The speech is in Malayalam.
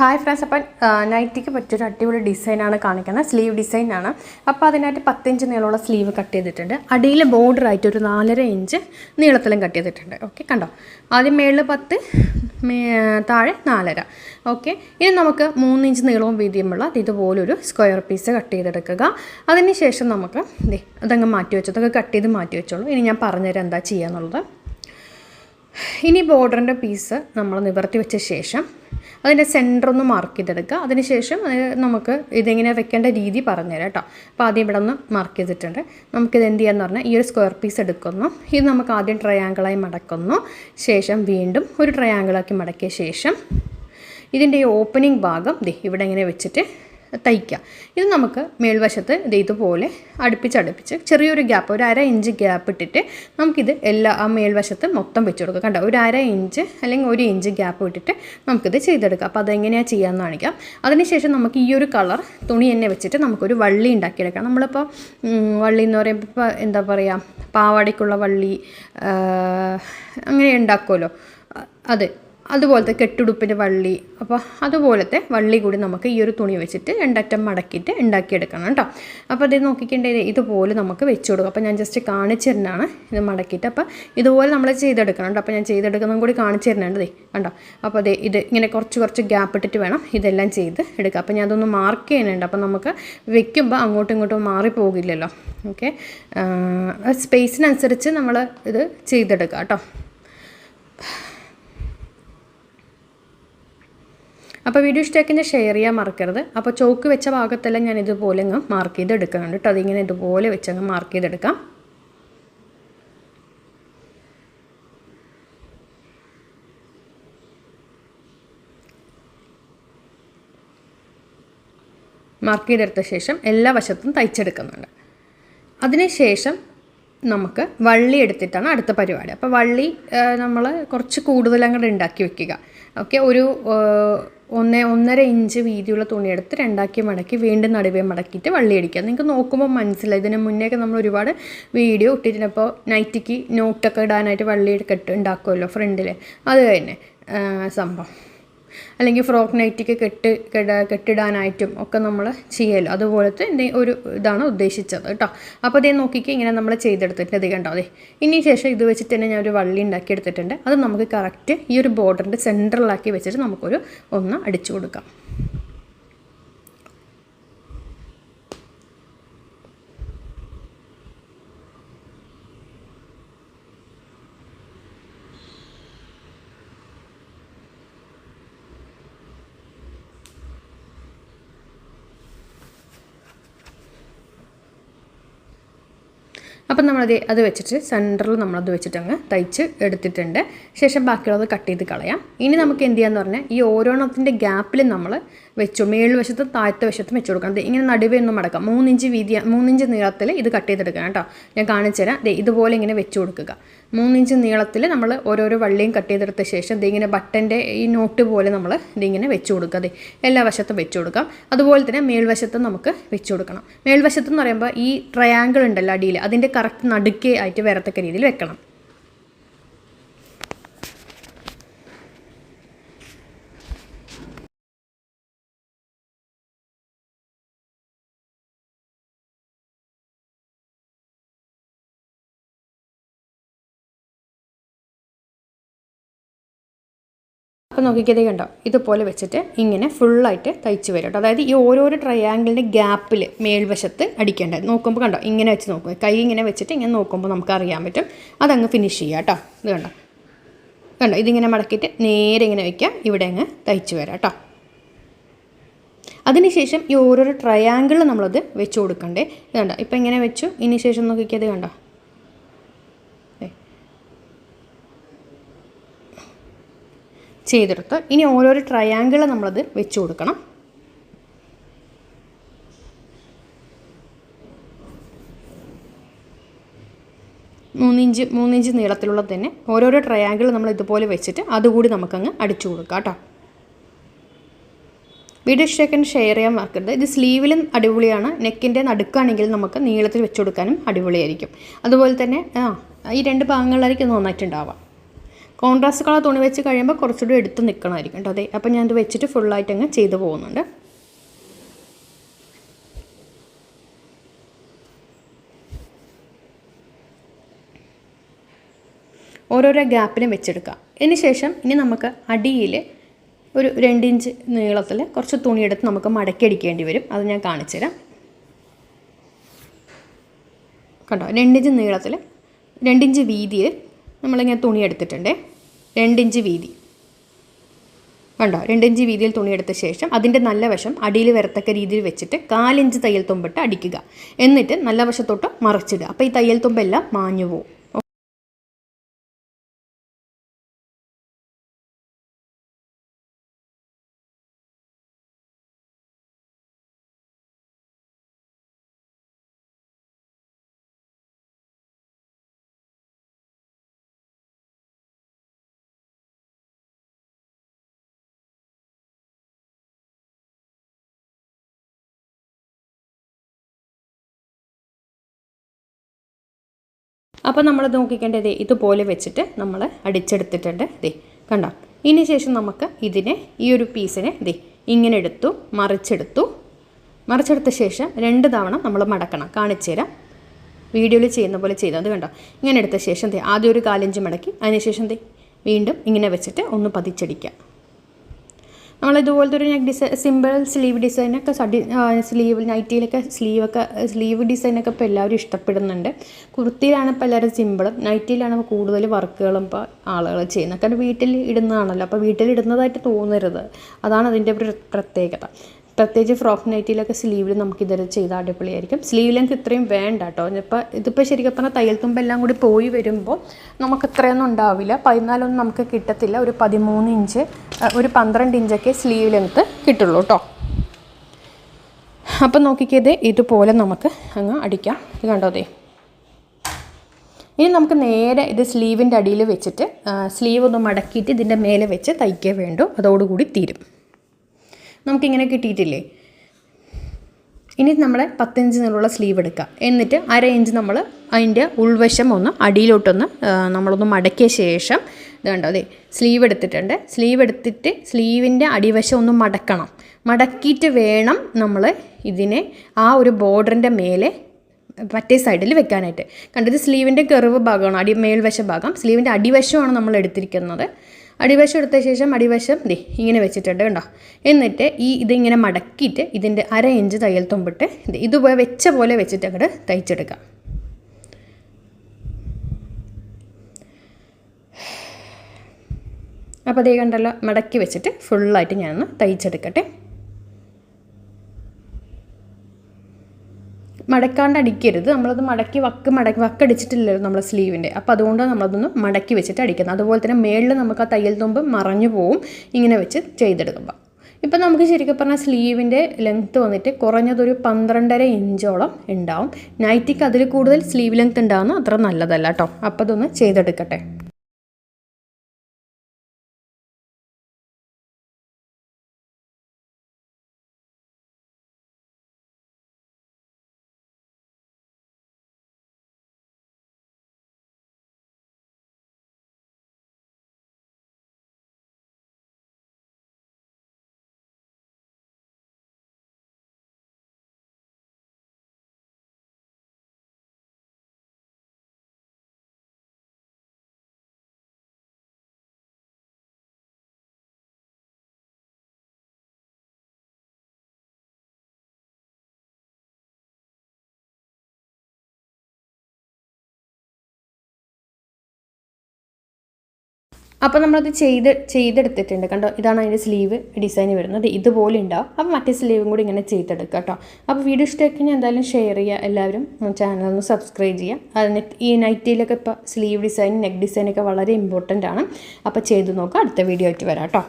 ഹായ് ഫ്രണ്ട്സ് അപ്പം നൈറ്റിക്ക് പറ്റിയൊരു അടിപൊളി ഡിസൈനാണ് കാണിക്കുന്നത്. സ്ലീവ് ഡിസൈനാണ്. അപ്പോൾ അതിനായിട്ട് പത്തിഞ്ച് നീളമുള്ള സ്ലീവ് കട്ട് ചെയ്തിട്ടുണ്ട്. അടിയിൽ ബോർഡർ ആയിട്ട് ഒരു നാലര ഇഞ്ച് നീളത്തിലും കട്ട് ചെയ്തിട്ടുണ്ട്. ഓക്കെ കണ്ടോ? ആദ്യം മേളിൽ പത്ത് താഴെ നാലര. ഓക്കെ ഇനി നമുക്ക് മൂന്ന് ഇഞ്ച് നീളവും വീതിയുമുള്ള ഇതുപോലൊരു സ്ക്വയർ പീസ് കട്ട് ചെയ്തെടുക്കുക. അതിന് ശേഷം നമുക്ക് അതങ്ങ് മാറ്റി വെച്ചു അതൊക്കെ കട്ട് ചെയ്ത് മാറ്റി വെച്ചോളൂ. ഇനി ഞാൻ പറഞ്ഞുതരാം എന്താ ചെയ്യാന്നുള്ളത്. ഇനി ബോർഡറിന്റെ പീസ് നമ്മൾ നിവർത്തി വെച്ച ശേഷം അതിന്റെ സെന്റർ ഒന്ന് മാർക്ക് ചെയ്തെടുക്കുക. അതിനുശേഷം അത് നമുക്ക് ഇതെങ്ങനെ വെക്കേണ്ട രീതി പറഞ്ഞുതരാം കേട്ടോ. അപ്പോൾ ആദ്യം ഇവിടെ ഒന്ന് മാർക്ക് ചെയ്തിട്ടുണ്ട്. നമുക്കിത് എന്ത് ചെയ്യാന്ന് പറഞ്ഞാൽ ഈ ഒരു സ്ക്വയർ പീസ് എടുക്കുന്നു. ഇത് നമുക്ക് ആദ്യം ട്രയാങ്കിളായി മടക്കുന്നു. ശേഷം വീണ്ടും ഒരു ട്രയാങ്കിളാക്കി മടക്കിയ ശേഷം ഇതിന്റെ ഓപ്പണിംഗ് ഭാഗം ദേ ഇവിടെ ഇങ്ങനെ വെച്ചിട്ട് തയ്ക്കുക. ഇത് നമുക്ക് മേൽവശത്ത് ഇത് ഇതുപോലെ അടുപ്പിച്ചടുപ്പിച്ച് ചെറിയൊരു ഗ്യാപ്പ് ഒരു അര ഇഞ്ച് ഗ്യാപ്പ് ഇട്ടിട്ട് നമുക്കിത് എല്ലാ ആ മേൽവശത്ത് മൊത്തം വെച്ച് കൊടുക്കുക. കണ്ടോ? ഒരു അര ഇഞ്ച് അല്ലെങ്കിൽ ഒരു ഇഞ്ച് ഗ്യാപ്പ് ഇട്ടിട്ട് നമുക്കിത് ചെയ്തെടുക്കാം അപ്പോൾ അതെങ്ങനെയാണ് ചെയ്യാമെന്ന് കാണിക്കാം. അതിനുശേഷം നമുക്ക് ഈ ഒരു കളർ തുണി തന്നെ വെച്ചിട്ട് നമുക്കൊരു വള്ളി ഉണ്ടാക്കിയെടുക്കാം. നമ്മളിപ്പോൾ വള്ളി എന്ന് പറയുമ്പോൾ എന്താ പറയുക പാവാടയ്ക്കുള്ള വള്ളി അങ്ങനെ ഉണ്ടാക്കുമല്ലോ. അത് അതുപോലത്തെ കെട്ടുടുപ്പിന്റെ വള്ളി. അപ്പോൾ അതുപോലത്തെ വള്ളി കൂടി നമുക്ക് ഈ ഒരു തുണി വെച്ചിട്ട് രണ്ടറ്റം മടക്കിയിട്ട് ഉണ്ടാക്കിയെടുക്കണം കേട്ടോ. അപ്പോൾ അത് നോക്കിക്കേണ്ടത് ഇതുപോലെ നമുക്ക് വെച്ച് കൊടുക്കും. അപ്പോൾ ഞാൻ ജസ്റ്റ് കാണിച്ചു തരുന്നതാണ് ഇത് മടക്കിയിട്ട്. അപ്പോൾ ഇതുപോലെ നമ്മൾ ചെയ്തെടുക്കണം കേട്ടോ. അപ്പോൾ ഞാൻ ചെയ്തെടുക്കുന്നതും കൂടി കാണിച്ചു തരുന്നുണ്ട് കണ്ടോ. അപ്പോൾ അതെ ഇത് ഇങ്ങനെ കുറച്ച് കുറച്ച് ഗ്യാപ്പ് ഇട്ടിട്ട് വേണം ഇതെല്ലാം ചെയ്ത് എടുക്കുക അപ്പോൾ ഞാൻ അതൊന്ന് മാർക്ക് ചെയ്യുന്നുണ്ട്. അപ്പോൾ നമുക്ക് വെക്കുമ്പോൾ അങ്ങോട്ടും ഇങ്ങോട്ടും മാറിപ്പോകില്ലല്ലോ. ഓക്കെ സ്പേസിനനുസരിച്ച് നമ്മൾ ഇത് ചെയ്തെടുക്കുക കേട്ടോ. അപ്പോൾ വീഡിയോ ഇഷ്ടമാക്കി ഷെയർ ചെയ്യാൻ മറക്കരുത്. അപ്പോൾ ചോക്ക് വെച്ച ഭാഗത്തെല്ലാം ഞാൻ ഇതുപോലെ അങ്ങ് മാർക്ക് ചെയ്ത് എടുക്കുന്നുണ്ട് കേട്ടോ അതിങ്ങനെ ഇതുപോലെ വെച്ചങ്ങ് മാർക്ക് ചെയ്തെടുക്കാം. മാർക്ക് ചെയ്തെടുത്ത ശേഷം എല്ലാ വശത്തും തയ്ച്ചെടുക്കുന്നുണ്ട്. അതിനുശേഷം നമുക്ക് വള്ളി എടുത്തിട്ടാണ് അടുത്ത പരിപാടി. അപ്പോൾ വള്ളി നമ്മൾ കുറച്ച് കൂടുതൽ അങ്ങോട്ട് ഉണ്ടാക്കി വെക്കുക. ഓക്കെ ഒരു ഒന്ന് ഒന്നര ഇഞ്ച് വീതിയുള്ള തുണിയെടുത്ത് രണ്ടാക്കി മടക്കി വീണ്ടും നടുവേ മടക്കിയിട്ട് വള്ളി അടിക്കുക. നിങ്ങൾക്ക് നോക്കുമ്പോൾ മനസ്സിലായി. ഇതിന് മുന്നേയൊക്കെ നമ്മൾ ഒരുപാട് വീഡിയോ ഇട്ടിട്ടുണ്ട്. അപ്പോൾ നൈറ്റിക്ക് നോട്ടൊക്കെ ഇടാനായിട്ട് വള്ളി കെട്ട് ഉണ്ടാക്കുമല്ലോ ഫ്രണ്ടിൽ അത് തന്നെ സംഭവം. അല്ലെങ്കിൽ ഫ്രോക്ക് നൈറ്റിക്ക് കെട്ട് കെട കെട്ടിടാനായിട്ടും ഒക്കെ നമ്മൾ ചെയ്യലോ. അതുപോലത്തെ എന്തെങ്കിലും ഒരു ഇതാണ് ഉദ്ദേശിച്ചത് കേട്ടോ. അപ്പോൾ അതേ നോക്കിക്ക് ഇങ്ങനെ നമ്മൾ ചെയ്തെടുത്തിട്ട് ഇത് കണ്ടോ അതെ ഇനി ശേഷം ഇത് വെച്ചിട്ട് തന്നെ ഞാൻ ഒരു വള്ളി ഉണ്ടാക്കിയെടുത്തിട്ടുണ്ട് അത് നമുക്ക് കറക്റ്റ് ഈ ഒരു ബോർഡറിന്റെ സെന്ററിലാക്കി വെച്ചിട്ട് നമുക്കൊരു ഒന്ന് അടിച്ചു കൊടുക്കാം. അപ്പം നമ്മളത് അത് വെച്ചിട്ട് സെന്ററിൽ നമ്മളത് വെച്ചിട്ട് അങ്ങ് തയ്ച്ച് എടുത്തിട്ടുണ്ട്. ശേഷം ബാക്കിയുള്ളത് കട്ട് ചെയ്ത് കളയാം. ഇനി നമുക്ക് എന്ത് ചെയ്യാന്ന് പറഞ്ഞാൽ ഈ ഓരോണത്തിന്റെ ഗ്യാപ്പിൽ നമ്മൾ വെച്ചു. മേളിൽ വശത്തും താഴത്തെ വശത്തും വെച്ച് കൊടുക്കണം ഇങ്ങനെ നടുവേ ഒന്നും മടക്കാം. മൂന്നിഞ്ച് വീതി മൂന്നിഞ്ച് നീളത്തിൽ ഇത് കട്ട് ചെയ്തെടുക്കണം കേട്ടോ. ഞാൻ കാണിച്ചു തരാം. ഇതുപോലെ ഇങ്ങനെ വെച്ച് കൊടുക്കുക. മൂന്നിഞ്ച് നീളത്തിൽ നമ്മൾ ഓരോരോ വള്ളിയും കട്ട് ചെയ്തെടുത്ത ശേഷം ഇതിങ്ങനെ ബട്ടന്റെ ഈ നോട്ട് പോലെ നമ്മൾ ഇതിങ്ങനെ വെച്ച് കൊടുക്കുക. ദേ എല്ലാ വശത്തും വെച്ച് കൊടുക്കാം. അതുപോലെ തന്നെ മേൽവശത്തും നമുക്ക് വെച്ച് കൊടുക്കണം. മേൽവശത്തെന്ന് പറയുമ്പോൾ ഈ ട്രയാങ്കിൾ ഉണ്ടല്ലോ അടിയിൽ അതിന്റെ കറക്റ്റ് നടുക്കേ ആയിട്ട് വരത്തക്ക രീതിയിൽ വെക്കണം. അപ്പോൾ നോക്കിക്കതേ കണ്ടോ? ഇതുപോലെ വെച്ചിട്ട് ഇങ്ങനെ ഫുള്ളായിട്ട് തയ്ച്ച് വരും കേട്ടോ. അതായത് ഈ ഓരോരോ ട്രയാങ്കിളിന്റെ ഗ്യാപ്പിൽ മേൽവശത്ത് അടിക്കേണ്ടത്. നോക്കുമ്പോൾ കണ്ടോ ഇങ്ങനെ വെച്ച് നോക്കുക കൈ ഇങ്ങനെ വെച്ചിട്ട് ഇങ്ങനെ നോക്കുമ്പോൾ നമുക്ക് അറിയാൻ പറ്റും. അതങ്ങ് ഫിനിഷ് ചെയ്യുക കേട്ടോ. ഇത് കണ്ടോ? കണ്ടോ? ഇതിങ്ങനെ മടക്കിയിട്ട് നേരെ ഇങ്ങനെ വെക്കാം ഇവിടെ അങ്ങ് തയ്ച്ച് വരാം കേട്ടോ. അതിനുശേഷം ഈ ഓരോരോ ട്രയാങ്കിൾ നമ്മളത് വെച്ച് കൊടുക്കണ്ടേ? ഇത് കണ്ടോ? ഇപ്പം ഇങ്ങനെ വെച്ചു. ഇനി ശേഷം നോക്കിക്കത് കണ്ടോ? ചെയ്തെടുത്ത് ഇനി ഓരോരോ ട്രയാങ്കിൾ നമ്മളത് വെച്ച് കൊടുക്കണം. മൂന്നിഞ്ച് മൂന്നിഞ്ച് നീളത്തിലുള്ള തന്നെ ഓരോരോ ട്രയാങ്കിൾ നമ്മൾ ഇതുപോലെ വെച്ചിട്ട് അതുകൂടി നമുക്കങ്ങ് അടിച്ചു കൊടുക്കാം കേട്ടോ. വീഡിയോ ഇഷ്ടമാക്കാൻ ഷെയർ ചെയ്യാൻ മറക്കരുത്. ഇത് സ്ലീവിലും അടിപൊളിയാണ്. നെക്കിന്റെ നടുക്കാണെങ്കിൽ നമുക്ക് നീളത്തിൽ വെച്ച് കൊടുക്കാനും അടിപൊളിയായിരിക്കും. അതുപോലെ തന്നെ ആ ഈ രണ്ട് ഭാഗങ്ങളിലായിരിക്കും നന്നായിട്ടുണ്ടാവാം കോൺട്രാസ്റ്റ് കളർ തുണി വെച്ച് കഴിയുമ്പോൾ കുറച്ചുകൂടി എടുത്ത് നിൽക്കണമായിരിക്കും കേട്ടോ. അതെ അപ്പോൾ ഞാനത് വെച്ചിട്ട് ഫുള്ളായിട്ട് അങ്ങ് ചെയ്തു പോകുന്നുണ്ട്. ഓരോരോ ഗ്യാപ്പിലും വെച്ചെടുക്കുക ഇതിന് ശേഷം ഇനി നമുക്ക് അടിയിൽ ഒരു രണ്ടിഞ്ച് നീളത്തിൽ കുറച്ച് തുണിയെടുത്ത് നമുക്ക് മടക്കി അടിക്കേണ്ടി വരും. അത് ഞാൻ കാണിച്ചു തരാം. കണ്ടോ? രണ്ടിഞ്ച് നീളത്തിൽ രണ്ടിഞ്ച് വീതിയിൽ നമ്മളിങ്ങനെ തുണി എടുത്തിട്ടുണ്ട്. രണ്ടിഞ്ച് വീതി. കണ്ടോ? രണ്ടിഞ്ച് വീതിയിൽ തുണിയെടുത്ത ശേഷം അതിന്റെ നല്ല വശം അടിയിൽ വരത്തക്ക രീതിയിൽ വെച്ചിട്ട് കാലിഞ്ച് തയ്യൽ തുമ്പിട്ട് അടിക്കുക. എന്നിട്ട് നല്ല വശത്തോട്ട് മറിച്ചിടുക. അപ്പോൾ ഈ തയ്യൽ തുമ്പെല്ലാം മാഞ്ഞു പോകും അപ്പോൾ നമ്മൾ നോക്കിക്കേണ്ടത് ഇതുപോലെ വെച്ചിട്ട് നമ്മൾ അടിച്ചെടുത്തിട്ടുണ്ട് ദേ കണ്ടോ? ഇനി ശേഷം നമുക്ക് ഇതിനെ ഈ ഒരു പീസിനെ ദേ ഇങ്ങനെ എടുത്തു മറിച്ചെടുത്തു. മറിച്ചെടുത്ത ശേഷം രണ്ട് തവണ നമ്മൾ മടക്കണം. കാണിച്ചു തരാം. വീഡിയോയിൽ ചെയ്യുന്ന പോലെ ചെയ്തു. അത് കണ്ടോ? ഇങ്ങനെ എടുത്ത ശേഷം ദേ ആദ്യം ഒരു കാലഞ്ച് മടക്കി അതിനുശേഷം ദേ വീണ്ടും ഇങ്ങനെ വെച്ചിട്ട് ഒന്ന് പതിച്ചടിക്കുക നമ്മൾ ഇതുപോലത്തെ ഒരു നെക്ക് ഡിസൈൻ സിമ്പിൾ സ്ലീവ് ഡിസൈനൊക്കെ സഡി സ്ലീവ് നൈറ്റിയിലൊക്കെ സ്ലീവൊക്കെ സ്ലീവ് ഡിസൈനൊക്കെ ഇപ്പോൾ എല്ലാവരും ഇഷ്ടപ്പെടുന്നുണ്ട്. കുർത്തിയിലാണ് ഇപ്പോൾ എല്ലാവരും സിമ്പിളും നൈറ്റിയിലാണ് കൂടുതൽ വർക്കുകളും ഇപ്പോൾ ആളുകൾ ചെയ്യുന്നത്. കാരണം വീട്ടിൽ ഇടുന്നതാണല്ലോ. അപ്പോൾ വീട്ടിൽ ഇടുന്നതായിട്ട് തോന്നരുത്. അതാണ് അതിന്റെ ഒരു പ്രത്യേകത. പ്രത്യേകിച്ച് ഫ്രോക്ക് നൈറ്റിയിലൊക്കെ സ്ലീവിൽ നമുക്ക് ഇതൊരു ചെയ്താൽ അടിപൊളിയായിരിക്കും. സ്ലീവ് ലെങ്ത് ഇത്രയും വേണ്ട കേട്ടോ. ഇപ്പോൾ ഇതിപ്പോൾ ശരിക്കും പറഞ്ഞാൽ തയ്യൽ തുമ്പെല്ലാം കൂടി പോയി വരുമ്പോൾ നമുക്ക് ഇത്രയൊന്നും ഉണ്ടാവില്ല. പതിനാലൊന്നും നമുക്ക് കിട്ടത്തില്ല. ഒരു പതിമൂന്ന് ഇഞ്ച് ഒരു പന്ത്രണ്ട് ഇഞ്ചൊക്കെ സ്ലീവ് ലെങ്ത്ത് കിട്ടുള്ളൂ കേട്ടോ. അപ്പം നോക്കിക്കത് ഇതുപോലെ നമുക്ക് അങ്ങ് അടിക്കാം. ഇത് കണ്ടോ അതെ ഇനി നമുക്ക് നേരെ ഇത് സ്ലീവിന്റെ അടിയിൽ വെച്ചിട്ട് സ്ലീവ് ഒന്ന് മടക്കിയിട്ട് ഇതിന്റെ മേലെ വെച്ച് തയ്ക്കേ വേണ്ടു. അതോടുകൂടി തീരും. നമുക്കിങ്ങനെ കിട്ടിയിട്ടില്ലേ? ഇനി നമ്മുടെ പത്തിഞ്ച് നീളമുള്ള സ്ലീവ് എടുക്കുക എന്നിട്ട് അര ഇഞ്ച് നമ്മൾ അതിന്റെ ഉൾവശം ഒന്ന് അടിയിലോട്ടൊന്ന് നമ്മളൊന്ന് മടക്കിയ ശേഷം ഇത് കണ്ടോ അതെ സ്ലീവ് എടുത്തിട്ടുണ്ട്. സ്ലീവ് എടുത്തിട്ട് സ്ലീവിന്റെ അടിവശം ഒന്ന് മടക്കണം. മടക്കിയിട്ട് വേണം നമ്മൾ ഇതിനെ ആ ഒരു ബോർഡറിന്റെ മേലെ മറ്റേ സൈഡിൽ വെക്കാനായിട്ട്. കണ്ടത് സ്ലീവിന്റെ കെറിവ് ഭാഗമാണ് അടി മേൽവശ ഭാഗം. സ്ലീവിന്റെ അടിവശമാണ് നമ്മൾ എടുത്തിരിക്കുന്നത്. അടിവശം എടുത്ത ശേഷം അടിവശം ദേ ഇങ്ങനെ വെച്ചിട്ടുണ്ട് കണ്ടോ? എന്നിട്ട് ഈ ഇതിങ്ങനെ മടക്കിയിട്ട് ഇതിന്റെ അര ഇഞ്ച് തയ്യൽ തുമ്പിട്ട് ഇതുപോലെ വെച്ച പോലെ വെച്ചിട്ട് അങ്ങോട്ട് തയ്ച്ചെടുക്കാം. അപ്പോൾ അതേ കണ്ടല്ലോ മടക്കി വെച്ചിട്ട് ഫുള്ളായിട്ട് ഞാനൊന്ന് തയ്ച്ചെടുക്കട്ടെ. മടക്കാണ്ട് അടിക്കരുത് നമ്മളത് മടക്കി വക്ക് മടക്കി വക്കടിച്ചിട്ടില്ലല്ലോ നമ്മളെ സ്ലീവിന്റെ അപ്പോൾ അതുകൊണ്ട് നമ്മളതൊന്ന് മടക്കി വെച്ചിട്ട് അടിക്കുന്നത്. അതുപോലെ തന്നെ മേളിൽ നമുക്ക് ആ തയ്യൽ തുമ്പ് മറഞ്ഞു പോവും. ഇങ്ങനെ വെച്ച് ചെയ്തെടുക്കുമ്പോൾ ഇപ്പം നമുക്ക് ശരിക്കും പറഞ്ഞാൽ സ്ലീവിന്റെ ലെങ്ത്ത് വന്നിട്ട് കുറഞ്ഞതൊരു പന്ത്രണ്ടര ഇഞ്ചോളം ഉണ്ടാവും. നൈറ്റിക്ക് അതിൽ കൂടുതൽ സ്ലീവ് ലെങ്ത്ത് ഉണ്ടാകുന്ന അത്ര നല്ലതല്ല കേട്ടോ അപ്പോൾ അതൊന്ന് ചെയ്തെടുക്കട്ടെ. അപ്പോൾ നമ്മളത് ചെയ്ത് ചെയ്തെടുത്തിട്ടുണ്ട്. കണ്ടോ? ഇതാണ് അതിന്റെ സ്ലീവ് ഡിസൈൻ വരുന്നത്. ഇതുപോലെ ഉണ്ടാവും. അപ്പോൾ മറ്റേ സ്ലീവും കൂടി ഇങ്ങനെ ചെയ്തെടുക്കുക കേട്ടോ. അപ്പോൾ വീഡിയോ ഇഷ്ടമൊക്കെ എന്തായാലും ഷെയർ ചെയ്യുക. എല്ലാവരും ചാനൽ ഒന്ന് സബ്സ്ക്രൈബ് ചെയ്യുക. അതിന് ഈ നൈറ്റിയിലൊക്കെ ഇപ്പോൾ സ്ലീവ് ഡിസൈൻ നെക്ക് ഡിസൈനൊക്കെ വളരെ ഇമ്പോർട്ടന്റ് ആണ്. അപ്പോൾ ചെയ്ത് നോക്കുക. അടുത്ത വീഡിയോ ആയിട്ട് വരാം കേട്ടോ.